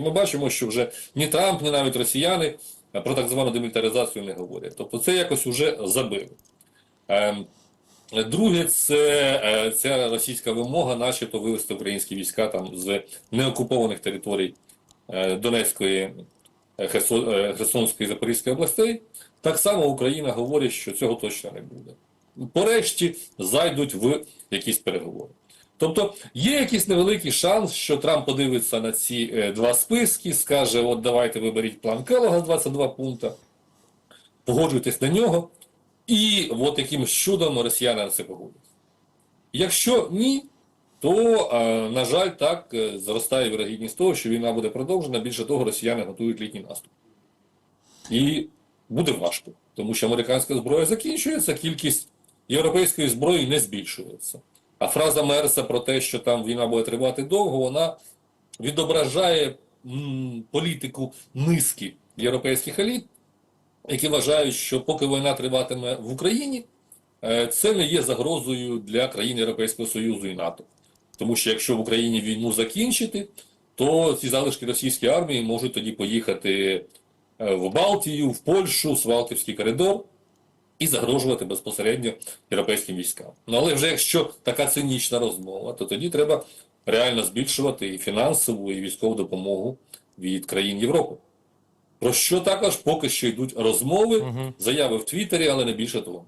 Ми бачимо, що вже ні Трамп, ні навіть росіяни е, про так звану демілітаризацію не говорять. Тобто це якось уже забили. Ем, Друге, це е, ця російська вимога, начебто вивести українські війська там з неокупованих територій е, Донецької, Херсон- Херсонської Запорізької областей. Так само Україна говорить, що цього точно не буде. Порешті зайдуть в якісь переговори. Тобто є якийсь невеликий шанс, що Трамп подивиться на ці е, два списки, скаже: от давайте виберіть план Келога з 22 пункта, погоджуйтесь на нього, і от якимось чудом росіяни на це погодяться. Якщо ні, то, е, на жаль, так е, зростає вірогідність того, що війна буде продовжена. Більше того, росіяни готують літній наступ. І буде важко, тому що американська зброя закінчується, кількість європейської зброї не збільшується. А фраза Мерса про те, що там війна буде тривати довго, вона відображає політику низки європейських еліт, які вважають, що поки війна триватиме в Україні, е, це не є загрозою для країн Європейського Союзу і НАТО. Тому що якщо в Україні війну закінчити, то ці залишки російської армії можуть тоді поїхати е, в Балтію, в Польщу, в Свалтівський коридор і загрожувати безпосередньо європейським військам. Ну але вже якщо така цинічна розмова, то тоді треба реально збільшувати і фінансову, і військову допомогу від країн Європи. Про що також поки що йдуть розмови, заяви в Твіттері, але не більше того.